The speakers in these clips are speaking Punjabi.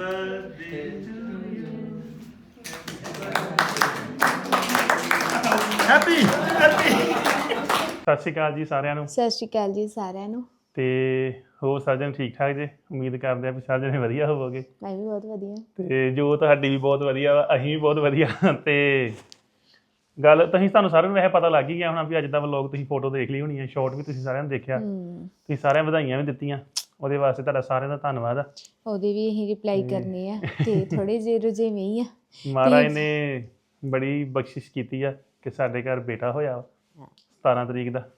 birthday to you. Happy, happy. ਸਤਿ ਸ਼੍ਰੀ ਅਕਾਲ ਜੀ ਸਾਰਿਆਂ ਨੂੰ। ਸਤਿ ਸ਼੍ਰੀ ਅਕਾਲ ਜੀ ਸਾਰਿਆਂ ਨੂੰ। ਤੇ ਹੋਰ ਸਾਰੇ ਜਣ ਠੀਕ ਠਾਕ ਜੇ? ਉਮੀਦ ਕਰਦੇ ਆ ਵੀ ਸਾਰੇ ਜਣੇ ਵਧੀਆ ਹੋਵੋਗੇ। ਮੈਂ ਵੀ ਬਹੁਤ ਵਧੀਆ। ਤੇ ਜੋ ਤੁਹਾਡੀ ਵੀ ਬਹੁਤ ਵਧੀਆ ਵਾ ਅਸੀਂ ਵੀ ਬਹੁਤ ਵਧੀਆ। ਤੇ ਗੱਲ ਤੁਸੀਂ ਤੁਹਾਨੂੰ ਸਾਰਿਆਂ ਨੂੰ ਵੈਸੇ ਪਤਾ ਲੱਗ ਹੀ ਗਿਆ ਹੋਣਾ ਵੀ ਅੱਜ ਦਾ ਵਲੌਗ ਤੁਸੀਂ ਫੋਟੋ ਦੇਖ ਲਈ ਹੋਣੀ ਹੈ ਸ਼ਾਰਟ ਵੀ ਤੁਸੀਂ ਸਾਰਿਆਂ ਨੇ ਦੇਖਿਆ। ਹਮ, ਤੁਸੀਂ ਸਾਰਿਆਂ ਵਧਾਈਆਂ ਵੀ ਦਿੱਤੀਆਂ। ਉਹਦੇ ਵਾਸਤੇ ਤੁਹਾਡਾ ਸਾਰਿਆਂ ਦਾ ਧੰਨਵਾਦ ਆ। ਉਹਦੇ ਵੀ ਅਸੀਂ ਰਿਪਲਾਈ ਕਰਨੇ ਆ ਤੇ ਥੋੜੇ ਜਿਹੇ ਰੁਝੇਵੇਂ ਹੀ ਆ। ਮਹਾਰਾਜ ਨੇ ਬੜੀ ਬਖਸ਼ਿਸ਼ ਕੀਤੀ ਆ ਕਿ ਸਾਡੇ ਘਰ ਬੇਟਾ ਹੋਇਆ ਵਾ 17 ਤਰੀਕ ਦਾ।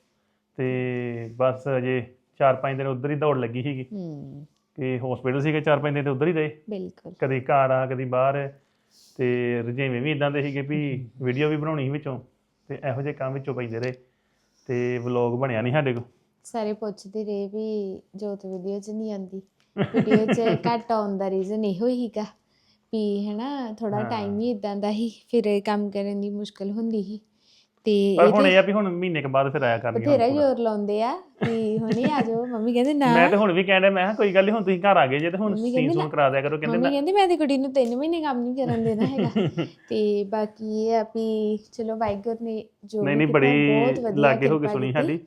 ਤੇ ਬਸ ਅਜੇ 4-5 ਦਿਨ ਉਧਰ ਹੀ ਦੌੜ ਲੱਗੀ ਸੀਗੀ। ਹਮ ਕਿ ਹਸਪੀਟਲ ਸੀਗੇ 4-5 ਦਿਨ ਤੇ ਉਧਰ ਹੀ ਰਹੇ। ਬਿਲਕੁਲ। ਕਦੀ ਘਰ ਆ ਕਦੀ ਬਾਹਰ। ਤੇ ਰੁਝੇਵੇਂ ਵੀ ਇਦਾਂ ਦੇ ਸੀਗੇ ਵੀ ਵੀਡੀਓ ਵੀ ਬਣਾਉਣੀ ਸੀ ਵਿੱਚੋਂ। ਤੇ ਇਹੋ ਜਿਹੇ ਕੰਮ ਵਿੱਚੋਂ ਪੈਂਦੇ ਰਹੇ। ਤੇ ਵਲੌਗ ਬਣਿਆ ਨਹੀਂ ਸਾਡੇ ਕੋਲ। ਸਾਰੇ ਪੁੱਛਦੇ ਰਹੇ ਵੀ ਜੋਤ ਵੀਡੀਓ 'ਚ ਨਹੀਂ ਆਉਂਦੀ। ਵੀਡੀਓ 'ਚ ਘੱਟ ਆਉਣ ਦਾ ਰੀਜ਼ਨ ਇਹੋ ਹੀਗਾ ਵੀ ਹਨਾ ਥੋੜਾ ਹਾਂ। ਟਾਈਮ ਹੀ ਇਦਾਂ ਦਾ ਹੀ ਫਿਰ ਕੰਮ ਕਰਨ ਦੀ ਮੁਸ਼ਕਲ ਹੁੰਦੀ ਸੀ। ਤੇ ਪਰ ਹੁਣ ਇਹ ਆ ਵੀ ਹੁਣ ਮਹੀਨੇ ਕੁ ਬਾਅਦ ਫਿਰ ਆਇਆ ਕਰਨਗੇ ਬਥੇਰਾ ਜ਼ੋਰ ਲਾਉਂਦੇ ਆ ਵੀ ਹੁਣੇ ਆ ਜਾਓ ਮੰਮੀ ਕਹਿੰਦੇ ਨਾ। ਮੈਂ ਤੇ ਹੁਣ ਵੀ ਕਹਿੰਦਾ ਮੈਂ ਕੋਈ ਗੱਲ ਨਹੀਂ ਹੁਣ ਤੁਸੀਂ ਘਰ ਆ ਗਏ ਜੇ ਤੇ ਹੁਣ ਮੰਮੀ ਸੀਨ ਕਰਾ ਦਿਆ ਕਰੋ। ਕਹਿੰਦੇ ਮੰਮੀ ਨਾ ਕਹਿੰਦੀ ਮੈਂ ਤੇ ਕੁੜੀ ਨੂੰ 3 ਮਹੀਨੇ ਕੰਮ ਨਹੀਂ ਕਰਨ ਦੇਣਾ ਹੈਗਾ। ਤੇ ਬਾਕੀ ਇਹ ਆ ਵੀ ਚਲੋ ਵਾਹਿਗੁਰ ਨੇ ਜੋ ਨਹੀਂ ਨਹੀਂ ਬੜੀ ਬਹੁਤ ਵਧੀਆ ਲਾਗੇ ਹੋ ਕੇ ਸੁਣੀ। ਸਾਡੀ।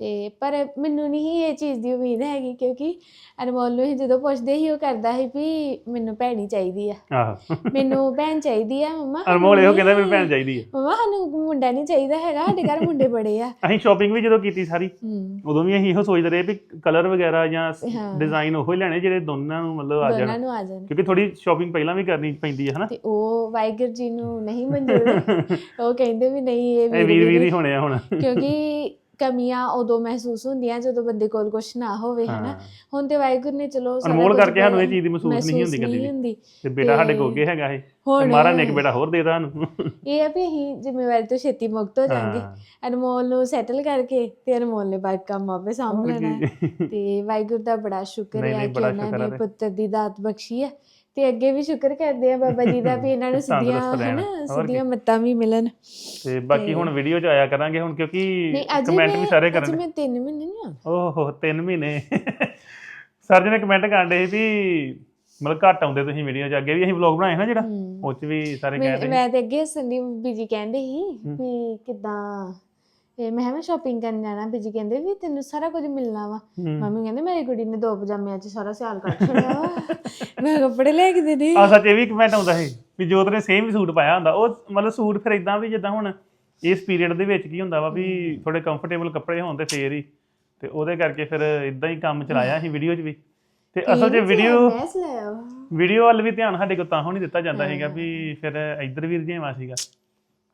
ਤੇ ਪਰ ਮੈਨੂੰ ਨਹੀਂ ਇਹ ਚੀਜ਼ ਦੀ ਉਮੀਦ ਹੈਗੀ ਕਿਉਂਕਿ ਅਨਮੋਲ ਨੂੰ ਹੀ ਜਦੋਂ ਪੁੱਛਦੇ ਸੀ ਉਹ ਕਰਦਾ ਸੀ ਵੀ ਮੈਨੂੰ ਭੈਣੀ ਚਾਹੀਦੀ ਆ। ਆਹੋ। ਮੈਨੂੰ ਭੈਣ ਚਾਹੀਦੀ ਆ ਮੰਮਾ। ਅਨਮੋਲ ਇਹੋ ਕਹਿੰਦਾ ਮੈਨੂੰ ਭੈਣ ਚਾਹੀਦੀ ਹੈ ਮੰਮਾ ਸਾਨੂੰ ਮੁੰਡਾ ਨਹੀਂ ਚਾਹੀਦਾ ਹੈਗਾ ਸਾਡੇ ਘਰ ਮੁੰਡੇ ਬੜੇ ਆ। ਅਸੀਂ ਸ਼ਾਪਿੰਗ ਵੀ ਜਦੋਂ ਕੀਤੀ ਸਾਰੀ ਹੂੰ। ਉਦੋਂ ਵੀ ਅਸੀਂ ਇਹੋ ਸੋਚਦੇ ਰਹੇ ਵੀ ਕਲਰ ਵਗੈਰਾ ਜਾਂ ਹਾਂ। ਡਿਜ਼ਾਈਨ ਉਹੋ ਹੀ ਲੈਣੇ ਜਿਹੜੇ ਦੋਨਾਂ ਨੂੰ ਮਤਲਬ ਆ ਦੋਨਾਂ ਜਾਣ ਨੂੰ ਆ ਜਾਣ। ਕਿਉਂਕਿ ਥੋੜੀ ਸ਼ਾਪਿੰਗ ਪਹਿਲਾਂ ਵੀ ਕਰਨੀ ਪੈਂਦੀ ਹੈ ਹਨਾ? ਤੇ ਉਹ ਵਾਹਿਗੁਰ ਜੀ ਨੂੰ ਨਹੀਂ ਮਨਜ਼ੂਰ ਉਹ ਕਹਿੰਦੇ ਵੀ ਨਹੀਂ ਇਹ ਇਹ ਵੀਰ ਵੀਰ ਹੀ ਹੋਣੇ ਆ ਹੁਣ। ਕਿਉਂਕਿ ਕਮੀਆਂ ਉਦੋਂ ਮਹਿਸੂਸ ਹੁੰਦੀਆਂ ਜਦੋਂ ਬੰਦੇ ਕੋਲ ਕੁਝ ਨਾ ਹੋਵੇ ਹਨਾ ਹਾਂ। ਹੁਣ ਤੇ ਵਾਹਿਗੁਰੂ ਨੇ ਚਲੋ ਸਾਰਾ ਅਨਮੋਲ ਕਰਕੇ ਸਾਨੂੰ ਇਹ ਚੀਜ਼ ਦੀ ਮਹਿਸੂਸ ਨਹੀਂ ਹੁੰਦੀ ਕਦੀ ਵੀ ਤੇ ਬੇਟਾ ਸਾਡੇ ਕੋਲ ਅੱਗੇ ਹੈਗਾ ਇਹ ਤੇ ਮਹਾਰਾਜ ਨੇ ਇੱਕ ਬੇਟਾ ਹੋਰ ਦੇ ਦਿੱਤਾ ਸਾਨੂੰ ਇਹ ਆ ਵੀ ਅਸੀਂ ਜ਼ਿੰਮੇਵਾਰੀ ਤੋਂ ਛੇਤੀ ਮੁਕਤ ਹੋ ਜਾਾਂਗੇ ਹਾਂ। ਅਨਮੋਲ ਨੂੰ ਸੈਟਲ ਕਰਕੇ ਤੇ ਅਨਮੋਲ ਨੇ ਬਾਕੀ ਕੰਮ ਆਪੇ ਸਾਂਭ ਲੈਣਾ ਹੈ। ਤੇ ਵਾਹਿਗੁਰੂ ਦਾ ਬੜਾ ਸ਼ੁਕਰ ਹੈ ਕਿ ਉਹਨਾਂ ਨੇ ਹੈ। ਪੁੱਤਰ ਦੀ ਦਾਤ ਬਖਸ਼ੀ ਹੈ ਤੇ ਅੱਗੇ ਵੀ ਸ਼ੁਕਰ ਕਰਦੇ ਆ ਬਾਬਾ ਜੀ ਦਾ ਵੀ ਇਹਨਾਂ ਨੂੰ ਸਿੱਧੀਆਂ ਤੰਦਰੁਸਤ ਰਹਿਣ। ਹਨਾ ਹੋਰ ਕੀ। ਸਿੱਧੀਆਂ ਮੱਤਾਂ ਵੀ ਮਿਲਣ ਤੇ ਬਾਕੀ ਹੁਣ ਵੀਡੀਓ 'ਚ ਆਇਆ ਕਰਾਂਗੇ ਹੁਣ ਕਿਉਂਕਿ ਨਹੀਂ ਅੱਜ ਕਮੈਂਟ ਵੀ ਮੈਂ- ਸਾਰੇ ਅੱਜ ਕਰਨ ਮੈਂ 3 ਮਹੀਨੇ ਨਹੀਂ ਓਹੋ 3 ਮਹੀਨੇ ਸਰ ਜੀ ਨੇ ਕਮੈਂਟ ਕਰਦੇ ਸੀ ਵੀ ਮਤਲਬ ਘੱਟ ਆਉਂਦੇ ਤੁਸੀਂ ਵੀਡੀਓ 'ਚ ਅੱਗੇ ਵੀ ਅਸੀਂ ਵਲੌਗ ਬਣਾਏ ਨਾ ਜਿਹੜਾ। ਉਹ 'ਚ ਵੀ ਸਾਰੇ ਮੈਂ ਕਹਿੰਦੇ ਮੈਂ ਤੇ ਅੱਗੇ ਸੰਦੀਪ ਬੀਜੀ ਕਹਿੰਦੇ ਸੀ। ਵੀ ਕਿਦਾਂ ਇਹ ਮੈਂ ਮੈਂ ਸ਼ਾਪਿੰਗ ਕਰਨ ਜਾਣਾ ਬੀਜੀ ਕਹਿੰਦੇ ਵੀ ਤੈਨੂੰ ਸਾਰਾ ਕੁਝ ਮਿਲਣਾ ਵਾ। ਮੰਮੀ ਕਹਿੰਦੇ ਮੇਰੀ ਕੁੜੀ ਨੇ ਦੋ ਪਜਾਮਿਆਂ 'ਚ ਸਾਰਾ ਸਿਆਲ ਕੱਢ ਛੱਡਿਆ ਵਾ। ਮੈਂ ਕੱਪੜੇ ਲੈ ਕੇ ਦੇ ਦੇ। ਆ ਸੱਚ ਇਹ ਵੀ ਕਮੈਂਟ ਆਉਂਦਾ ਸੀ ਵੀ ਜੋਤ ਨੇ ਸੇਮ ਸੂਟ ਪਾਇਆ ਹੁੰਦਾ। ਉਹ ਮਤਲਬ ਸੂਟ ਫਿਰ ਇਦਾਂ ਵੀ ਜਿੱਦਾਂ ਹੁਣ ਇਸ ਪੀਰੀਅਡ ਦੇ ਵਿੱਚ ਕੀ ਹੁੰਦਾ ਵਾ ਵੀ ਥੋੜੇ ਕੰਫਰਟੇਬਲ ਕੱਪੜੇ ਹੋਣ ਤੇ ਫੇਰ ਹੀ। ਤੇ ਉਹਦੇ ਕਰਕੇ ਫਿਰ ਇਦਾਂ ਹੀ ਕੰਮ ਚਲਾਇਆ ਸੀ ਵੀਡੀਓ 'ਚ ਵੀ। ਤੇ ਅਸਲ 'ਚ ਵੀਡੀਓ ਵੀਡੀਓ ਵੱਲ ਵੀ ਧਿਆਨ ਸਾਡੇ ਕੋਲ ਤਾਂ ਹੋ ਨਹੀਂ ਦਿੱਤਾ ਜਾਂਦਾ ਹੈਗਾ ਵੀ ਫਿਰ ਇੱਧਰ ਵੀ ਰਜੇਵਾ ਸੀਗਾ।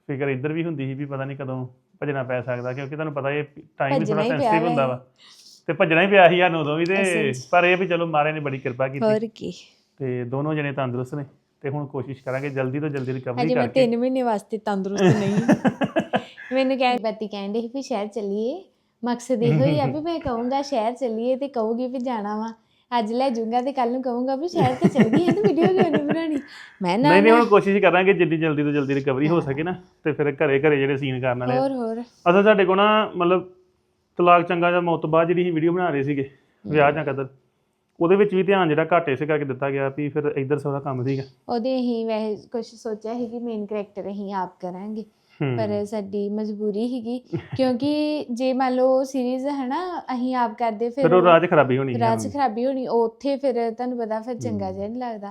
ਫਿਕਰ ਇੱਧਰ ਵੀ ਹੁੰਦੀ ਸੀ ਵੀ ਪਤਾ ਨਹੀਂ ਕਦੋਂ ਭੱਜਣਾ ਪੈ ਸਕਦਾ ਕਿਉਂਕਿ ਤੁਹਾਨੂੰ ਪਤਾ ਇਹ ਟਾਈਮ ਵੀ ਥੋੜਾ ਸੈਂਸਿਟਿਵ ਹੁੰਦਾ ਵਾ। ਤੇ ਭੱਜਣਾ ਹੀ ਪਿਆ ਸੀ ਸਾਨੂੰ ਉਦੋਂ ਵੀ ਤੇ। ਪਰ ਇਹ ਵੀ ਚਲੋ ਮਾਰੇ ਨੇ ਬੜੀ ਕਿਰਪਾ ਕੀਤੀ। ਹੋਰ ਕੀ। ਤੇ ਦੋਨੋਂ ਜਣੇ ਤੰਦਰੁਸਤ ਨੇ ਤੇ ਹੁਣ ਕੋਸ਼ਿਸ਼ ਕਰਾਂਗੇ ਜਲਦੀ ਤੋਂ ਜਲਦੀ ਰਿਕਵਰੀ ਅਜੇ ਮੈਂ ਕਰਕੇ। 3 ਮਹੀਨੇ ਵਾਸਤੇ ਤੰਦਰੁਸਤ ਨਹੀਂ। ਮੈਨੂੰ ਕਹਿ ਬੱਤੀ ਕਹਿੰਦੇ ਸੀ ਵੀ ਸ਼ਹਿਰ ਚੱਲੀਏ। ਮਕਸਦ ਇਹੋ ਹੀ ਆ ਵੀ ਮੈਂ ਕਹੂੰਗਾ ਸ਼ਹਿਰ ਚੱਲੀਏ ਤੇ ਕਹੂਗੀ ਵੀ ਜਾਣਾ ਵਾ। ਅੱਜ ਲੈ ਜਾਊਂਗਾ ਤੇ ਕੱਲ ਨੂੰ ਕਹੂੰਗਾ ਵੀ ਸ਼ਹਿਰ ਤੇ ਚੱਲ ਗਈ ਹੈ ਤੇ ਵੀਡੀਓ ਕਿਉਂ ਨਹੀਂ ਬਣਾਉਣੀ? ਮੈਂ ਨਾ ਨਹੀਂ ਨਹੀਂ ਹੁਣ ਕੋਸ਼ਿਸ਼ ਕਰਾਂਗੇ ਜਿੰਨੀ ਜਲਦੀ ਤੋਂ ਜਲਦੀ ਰਿਕਵਰੀ ਹੋ ਸਕੇ ਨਾ ਤੇ ਫਿਰ ਘਰੇ ਘਰੇ ਜਿਹੜੇ ਸੀਨ ਕਰਨ ਵਾਲੇ। ਹੋਰ ਹੋਰ। ਅਸਲ ਸਾਡੇ ਕੋਲ ਨਾ ਮਤਲਬ ਤਲਾਕ ਚੰਗਾ ਜਾਂ ਮੌਤ ਤੋਂ ਬਾਅਦ ਜਿਹੜੀ ਅਸੀਂ ਵੀਡੀਓ ਬਣਾ ਰਹੇ ਸੀਗੇ ਵਿਆਹ ਜਾਂ ਕਦਰ। ਉਹਦੇ ਵਿੱਚ ਵੀ ਧਿਆਨ ਜਿਹੜਾ ਘੱਟ ਇਸੇ ਕਰਕੇ ਦਿੱਤਾ ਗਿਆ ਵੀ ਫਿਰ ਇੱਧਰ ਸਾਰਾ ਕੰਮ ਸੀਗਾ। ਉਹਦੇ ਹੀ ਵੈਸੇ ਕੁਝ ਸੋਚਿਆ ਸੀ ਕਿ ਮੇਨ ਕੈਰੈਕਟਰ ਅਸੀਂ ਆਪ ਕਰਾਂਗੇ। ਹੂੰ। ਪਰ ਸਾਡੀ ਮਜਬੂਰੀ ਸੀਗੀ ਕਿਉਂਕਿ ਜੇ ਮੰਨ ਲਓ ਸੀਰੀਜ਼ ਹੈ ਨਾ ਅਸੀਂ ਆਪ ਕਰਦੇ ਫਿਰ ਫਿਰ ਉਹ ਰਾਜ ਖਰਾਬੀ ਹੋਣੀ ਰਾਜ ਹੈ ਖਰਾਬੀ ਹੋਣੀ ਉੱਥੇ ਫਿਰ ਤੁਹਾਨੂੰ ਪਤਾ ਫਿਰ ਚੰਗਾ ਜਿਹਾ ਨਹੀਂ ਲੱਗਦਾ।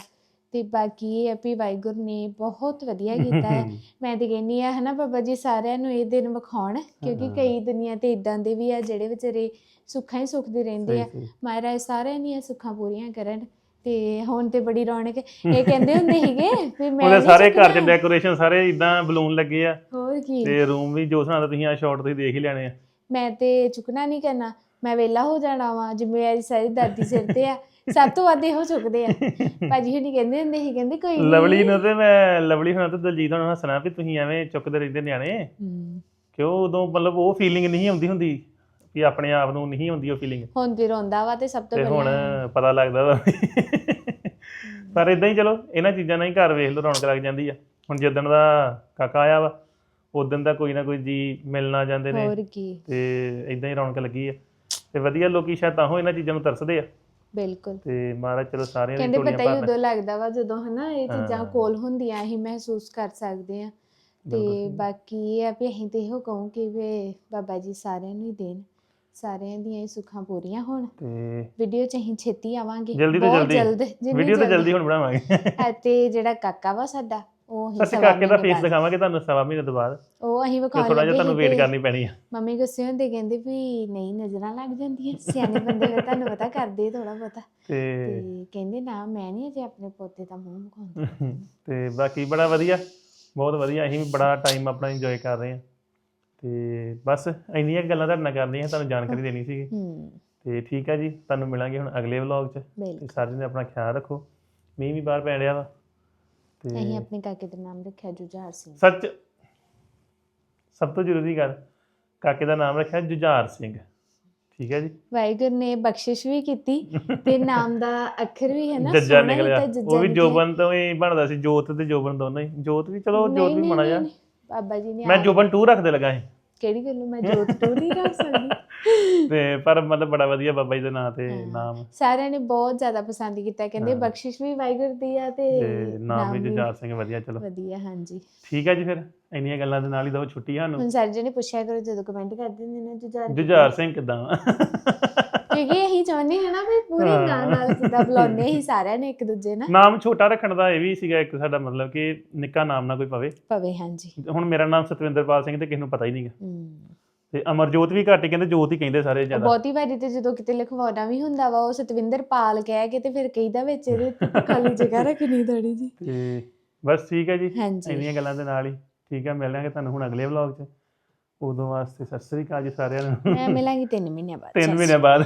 ਤੇ ਬਾਕੀ ਇਹ ਆ ਵੀ ਵਾਹਿਗੁਰ ਨੇ ਬਹੁਤ ਵਧੀਆ ਕੀਤਾ ਹੈ। ਮੈਂ ਤੇ ਕਹਿੰਨੀ ਆ ਹਨਾ ਬਾਬਾ ਜੀ ਸਾਰਿਆਂ ਨੂੰ ਇਹ ਦਿਨ ਵਿਖਾਉਣ ਕਿਉਂਕਿ। ਕਈ ਦੁਨੀਆ ਤੇ ਇਦਾਂ ਦੇ ਵੀ ਆ ਜਿਹੜੇ ਵਿਚਾਰੇ ਸੁੱਖਾਂ ਹੀ ਸੁੱਖ ਦੇ ਰਹਿੰਦੇ ਆ। ਮਹਾਰਾਜ ਸਾਰਿਆਂ ਦੀਆਂ ਸੁੱਖਾਂ ਪੂਰੀਆਂ ਕਰਨ ਤੇ ਹੁਣ ਤੇ ਬੜੀ ਰੌਣਕ ਇਹ ਕਹਿੰਦੇ ਹੁੰਦੇ ਸੀਗੇ ਵੀ ਮੈਂ ਉਹਦੇ ਸਾਰੇ ਘਰ 'ਚ। ਡੈਕੋਰੇਸ਼ਨ ਸਾਰੇ ਇਦਾਂ ਬਲੂਨ ਲੱਗੇ ਆ। ਹੋਰ ਕੀ। ਤੇ ਰੂਮ ਵੀ ਜੋ ਸੁਣਾਦਾ ਤੁਸੀਂ ਆ ਸ਼ਾਟ ਤੁਸੀਂ ਦੇਖ ਹੀ ਲੈਣੇ ਆ। ਮੈਂ ਤੇ ਚੁੱਕਣਾ ਨਹੀਂ ਕਰਨਾ। ਮੈਂ ਵਿਹਲਾ ਹੋ ਜਾਣਾ ਵਾਂ ਜ਼ਿੰਮੇਵਾਰੀ ਸਾਰੀ ਦਾਦੀ ਸਿਰ ਤੇ ਆ ਸਭ ਤੋਂ ਵੱਧ ਇਹੋ ਚੁੱਕਦੇ ਆ। ਭਾਜੀ ਹੁਣੀ ਕਹਿੰਦੇ ਹੁੰਦੇ ਸੀ ਕਹਿੰਦੇ ਕੋਈ। ਲਵਲੀ ਨੂੰ ਤੇ ਮੈਂ ਲਵਲੀ ਹੁਣਾਂ ਤੇ ਦਲਜੀਤ ਨੂੰ ਹੱਸਣਾ ਵੀ ਤੁਸੀਂ ਐਵੇਂ ਚੁੱਕਦੇ ਰਹਿੰਦੇ ਨਿਆਣੇ। ਕਿਉਂ ਉਦੋਂ ਮਤਲਬ ਉਹ ਫੀਲਿੰਗ ਨਹੀਂ ਆਉਂਦੀ ਹੁੰਦੀ ਵੀ ਆਪਣੇ ਆਪ ਨੂੰ ਨਹੀਂ ਆਉਂਦੀ ਉਹ ਫੀਲਿੰਗ ਹੁਣ ਤੇ ਰੋਂਦਾ ਵਾ ਤੇ ਸਭ ਤੋਂ ਤੇ ਹੁਣ ਪਤਾ ਲੱਗਦਾ ਵਾ ਪਰ ਇਦਾਂ ਹੀ ਚਲੋ ਇਹਨਾਂ ਚੀਜ਼ਾਂ ਨਾਲ ਹੀ ਘਰ ਵੇਖ ਲਓ ਰੌਣਕ ਲੱਗ ਜਾਂਦੀ ਆ। ਹੁਣ ਜਿੱਦਣ ਦਾ ਕਾਕਾ ਆਇਆ ਵਾ ਉਦੋਂ ਦਾ ਕੋਈ ਨਾ ਕੋਈ ਜੀ ਮਿਲਣਾ ਜਾਂਦੇ ਨੇ। ਹੋਰ ਕੀ। ਤੇ ਇਦਾਂ ਹੀ ਰੌਣਕ ਲੱਗੀ ਆ। ਤੇ ਵਧੀਆ ਲੋਕੀ ਸ਼ਾਇਦ ਤਾਂ ਹੋ ਇਹਨਾਂ ਚੀਜ਼ਾਂ ਨੂੰ ਤਰਸਦੇ ਆ। ਬਿਲਕੁਲ। ਤੇ ਮਹਾਰਾਜ ਚਲੋ ਸਾਰਿਆਂ ਦੀ ਕਹਿੰਦੇ ਪਤਾ ਹੀ ਭਰਨ। ਉਦੋਂ ਲੱਗਦਾ ਵਾ ਜਦੋਂ ਹਨਾ ਇਹ ਚੀਜ਼ਾਂ ਹਾਂ। ਕੋਲ ਹੁੰਦੀਆਂ ਅਸੀਂ ਮਹਿਸੂਸ ਕਰ ਸਕਦੇ ਆ। ਤੇ ਬਿਲਕੁਲ। ਬਾਕੀ ਇਹ ਆ ਵੀ ਅਸੀਂ ਤੇ ਇਹੋ ਕਹੂੰ ਕਿ ਵੀ ਬਾਬਾ ਜੀ ਸਾਰਿਆਂ ਨੂੰ ਹੀ ਦੇਣ। ਸਾਰਿਆਂ ਦੀਆਂ ਹੀ ਸੁੱਖਾਂ ਪੂਰੀਆਂ ਹੋਣ। ਤੇ ਵੀਡੀਓ ਚ ਅਸੀਂ ਛੇਤੀ ਆਵਾਂਗੇ। ਜਲਦੀ ਤੋਂ ਬਹੁਤ ਜਲਦੀ। ਜਲਦ ਜਿੰਨੀ ਵੀਡੀਓ ਤਾਂ ਜਲਦੀ ਹੁਣ ਬਣਾਵਾਂਗੇ। ਤੇ ਜਿਹੜਾ ਕਾਕਾ ਵਾ ਸਾਡਾ ਉਹ ਅਸੀਂ ਕਾਕੇ ਦਾ ਫੇਸ ਦਿਖਾਵਾਂਗੇ ਤੁਹਾਨੂੰ ਸਵਾ ਮਹੀਨੇ ਤੋਂ ਬਾਅਦ। ਉਹ ਅਸੀਂ ਵਿਖਾਉਣ ਥੋੜਾ ਜਿਹਾ ਤੁਹਾਨੂੰ ਵੇਟ ਕਰਨੀ ਪੈਣੀ ਆ। ਮੰਮੀ ਗੁੱਸੇ ਹੁੰਦੇ ਕਹਿੰਦੇ ਵੀ ਨਹੀਂ ਨਜ਼ਰਾਂ ਲੱਗ ਜਾਂਦੀਆਂ। ਸਿਆਣੇ ਬੰਦੇ ਫਿਰ ਤੁਹਾਨੂੰ ਪਤਾ ਕਰਦੇ ਥੋੜਾ ਬਹੁਤਾ। ਤੇ ਕਹਿੰਦੇ ਨਾ ਮੈਂ ਨਹੀਂ ਅਜੇ ਆਪਣੇ ਪੋਤੇ ਦਾ ਮੂੰਹ ਵਿਖਾਉਂਦੀ। ਤੇ ਬਾਕੀ ਬੜਾ ਵਧੀਆ ਬਹੁਤ ਵਧੀਆ। ਅਸੀਂ ਵੀ ਬੜਾ ਟਾਈਮ ਆਪਣਾ ਇੰਜੋਏ ਕਰ ਰਹੇ ਹਾਂ ਤੇ ਬਸ ਇੰਨੀਆਂ ਗੱਲਾਂ ਤੁਹਾਡੇ ਨਾਲ ਕਰਨੀਆਂ ਤੁਹਾਨੂੰ ਜਾਣਕਾਰੀ ਦੇਣੀ ਸੀ ਹੂੰ। ਤੇ ਠੀਕ ਹੈ ਜੀ ਤੁਹਾਨੂੰ ਮਿਲਾਂਗੇ ਹੁਣ ਅਗਲੇ ਵਲੌਗ 'ਚ। ਤੇ ਸਾਰੇ ਨੇ ਆਪਣਾ ਖਿਆਲ ਰੱਖੋ। ਮੀਂਹ ਵੀ ਬਾਹਰ ਪੈ ਰਿਹਾ ਵਾ। ਅਸੀਂ ਤੇ ਆਪਣੇ ਕਾਕੇ ਦਾ ਨਾਮ ਰੱਖਿਆ ਜੁਝਾਰ ਸਿੰਘ। ਸੱਚ ਸਭ ਤੋਂ ਜ਼ਰੂਰੀ ਗੱਲ ਕਾਕੇ ਦਾ ਨਾਮ ਰੱਖਿਆ ਜੁਝਾਰ ਸਿੰਘ। ਠੀਕ ਹੈ ਜੀ? ਵਾਹਿਗੁਰੂ ਨੇ ਬਖਸ਼ਿਸ਼ ਵੀ ਕੀਤੀ ਤੇ ਨਾਮ ਦਾ ਅੱਖਰ ਵੀ ਹੈ ਨਾ ਜੱਜਾ ਸੋਹਣਾ ਹੀ ਨਿਕਲਿਆ। ਤਾਂ ਜੱਜਾ ਉਹ ਵੀ ਨਿਕਲਿਆ। ਜੋਬਨ ਤੋਂ ਹੀ ਬਣਦਾ ਸੀ ਜੋਤ ਤੇ ਜੋਬਨ ਦੋਨੋਂ ਹੀ। ਜੋਤ ਵੀ ਚਲੋ ਜੋਤ ਵੀ ਨਹੀਂ, ਮਾੜਾ ਜਿਹਾ। ਨਹੀਂ, ਬਾਬਾ ਜੀ ਨੇ ਮੈਂ ਆਪ- ਜੋਬਨ 2 ਰੱਖਦੇ ਲੱਗਾ ਸੀ। ਕਿਹੜੀ ਗੱਲੋਂ ਮੈਂ ਜੋਤ ਟੂ ਨਹੀਂ ਰੱਖ ਸਕਦੀ? ਤੇ ਪਰ ਮਤਲਬ ਬੜਾ ਵਧੀਆ ਬਾਬਾ ਜੀ ਦੇ ਨਾਂ ਤੇ। ਨਾਮ। ਸਾਰਿਆਂ ਨੇ ਬਹੁਤ ਜ਼ਿਆਦਾ ਪਸੰਦ ਕੀਤਾ ਕਹਿੰਦੇ। ਬਖਸ਼ਿਸ਼ ਵੀ ਵਾਹਿਗੁਰੂ ਦੀ ਆ ਤੇ ਤੇ ਨਾਮ ਵੀ ਜੁਝਾਰ ਸਿੰਘ ਵਧੀਆ ਚਲੋ। ਵਧੀਆ ਹਾਂਜੀ। ਠੀਕ ਹੈ ਜੀ ਫਿਰ ਇੰਨੀਆਂ ਗੱਲਾਂ ਦੇ ਨਾਲ ਹੀ ਦੋ ਛੁੱਟੀ ਸਾਨੂੰ। ਹੁਣ ਸਾਰੇ ਜਣੇ ਪੁੱਛਿਆ ਕਰੋ ਜਦੋਂ ਕਮੈਂਟ ਕਰਦੇ ਨੇ ਨਾ ਜੁਝਾਰ ਜੁਝਾਰ ਸਿੰਘ ਕਿਦਾਂ? ਕਿਉਂਕਿ ਅਸੀਂ ਚਾਹੁੰਦੇ ਹਾਂ ਨਾ ਵੀ ਪੂਰੇ ਹਾਂ। ਨਾਂ ਨਾਲ ਜਿੱਦਾਂ ਬੁਲਾਉਂਦੇ ਹੀ ਸਾਰਿਆਂ ਨੇ ਇੱਕ ਦੂਜੇ ਨਾਲ। ਨਾਮ ਛੋਟਾ ਰੱਖਣ ਦਾ ਇਹ ਵੀ ਸੀਗਾ ਇੱਕ ਸਾਡਾ ਮਤਲਬ ਕਿ ਨਿੱਕਾ ਨਾਮ ਨਾ ਕੋਈ ਪਵੇ। ਪਵੇ ਹਾਂਜੀ। ਹੁਣ ਮੇਰਾ ਨਾਮ ਸਤਵਿੰਦਰਪਾਲ ਸਿੰਘ ਤੇ ਕਿਸੇ ਨੂੰ ਪਤਾ ਹੀ ਨਹੀਂਗਾ। ਹੂੰ। ਤੇ ਅਮਰਜੋਤ ਵੀ ਘੱਟ ਹੀ ਕਹਿੰਦੇ ਜੋਤ ਹੀ ਕਹਿੰਦੇ ਸਾਰੇ ਜ਼ਿਆਦਾ। ਬਹੁਤੀ ਵਾਰੀ ਤੇ ਜਦੋਂ ਕਿਤੇ ਲਿਖਵਾਉਣਾ ਵੀ ਹੁੰਦਾ ਵਾ ਉਹ ਸਤਵਿੰਦਰ ਪਾਲ ਕਹਿ ਕੇ ਤੇ ਫਿਰ ਕਹੀਦਾ ਵਿੱਚ ਇਹਦੇ ਖਾਲੀ ਜਗ੍ਹਾ ਰੱਖਣੀ ਥੋੜੀ ਜੀ ਤੇ ਬਸ ਠੀਕ ਹੈ ਜੀ। ਹਾਂਜੀ। ਇੰਨੀਆਂ ਗੱਲਾਂ ਦੇ ਨਾਲ ਹੀ। ਠੀਕ ਹੈ ਮਿਲਾਂਗੇ ਤੁਹਾਨੂੰ ਹੁਣ ਅਗਲੇ ਵਲੌਗ 'ਚ। ਉਦੋਂ ਵਾਸਤੇ ਸਤਿ ਸ੍ਰੀ ਅਕਾਲ ਜੀ ਸਾਰਿਆਂ ਨੂੰ। ਮੈਂ ਮਿਲਾਂਗੀ 3 ਮਹੀਨਿਆਂ ਬਾਅਦ। ਤਿੰਨ ਸਤਿ ਮਹੀਨੇ ਬਾਅਦ।